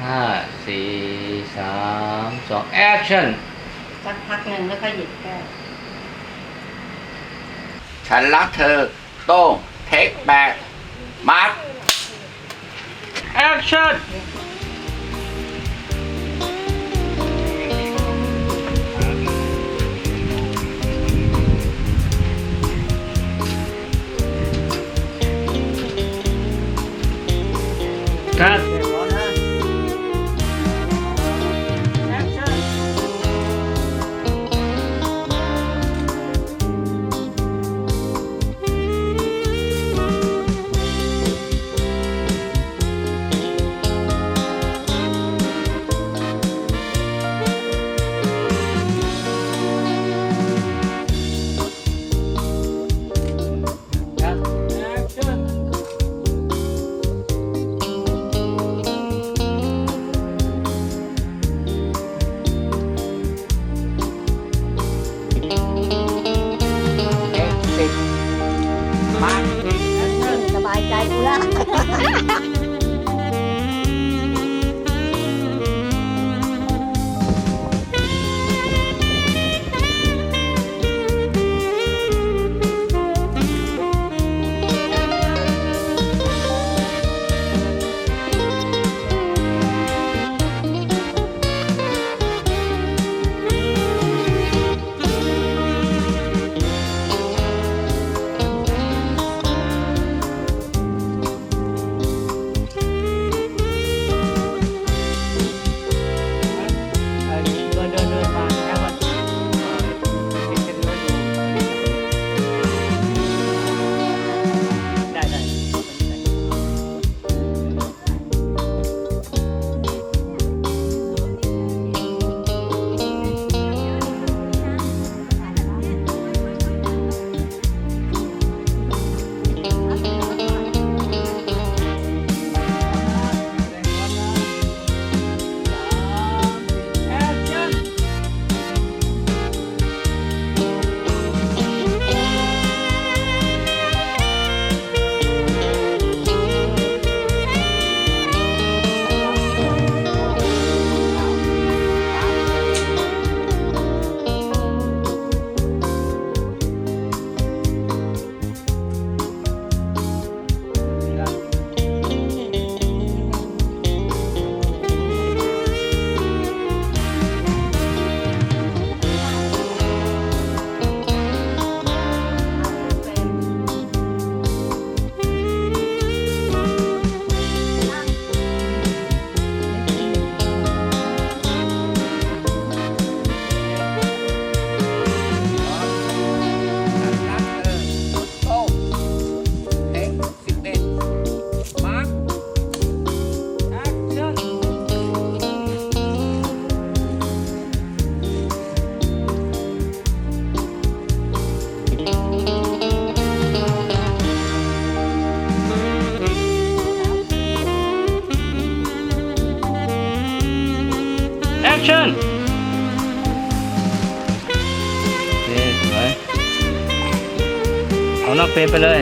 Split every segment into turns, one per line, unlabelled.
อ่าพร้อมห้าสี่สามสองแอคชั่น
สักพักหนึ่งแล้วก็หยิบแก้ว
ฉันรักเธอ โต้งเทคแบ็กมาร์ค
แอคชั่นครับ ขอ
ง
นอกเฟซไปเลย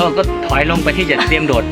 ต้อ
ก็ถอยลงไปที่จะเตรียมโดด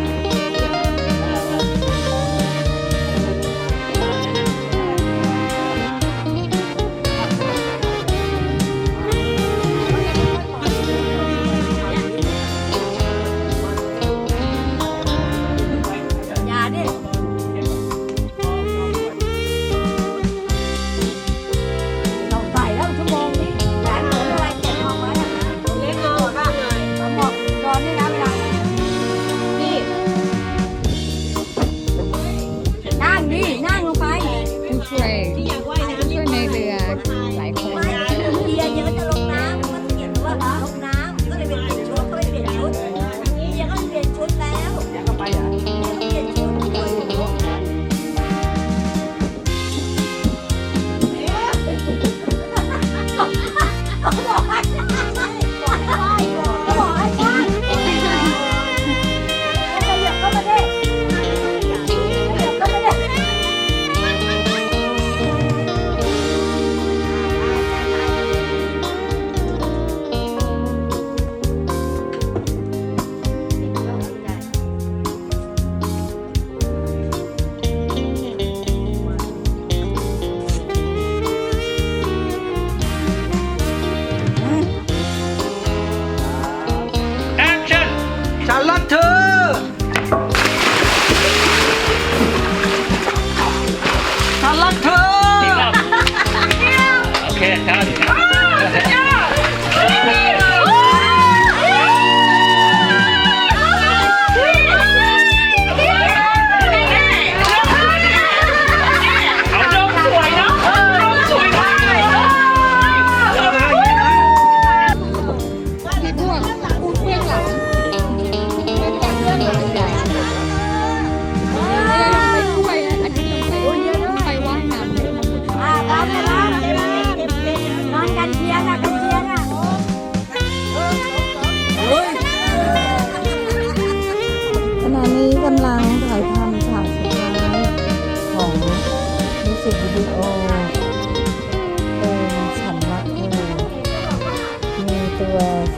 I love to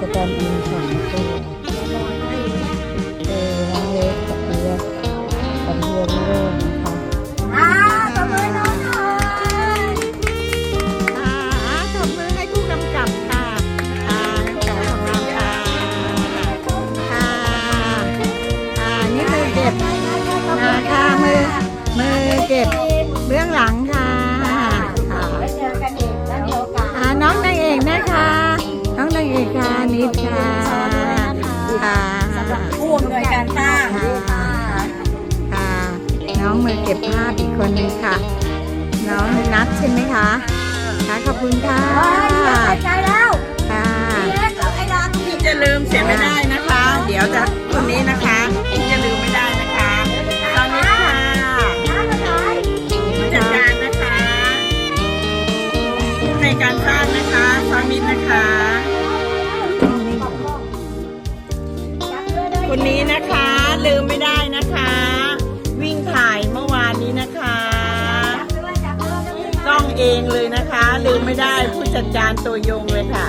สแตมอิน
นี้สองตัว
เออน้องเล็
กกับเพื่
อนกับเพื่นเริ่ม มาเก็บภาพอีกคนนึงค่ะ น้องนัทใช่ไหมคะ ค่ะขอบคุณค่ะ
ใจแล้ว
เองเลยนะคะลืมไม่ได้ผู้จัดการตัวยงเลยค่ะ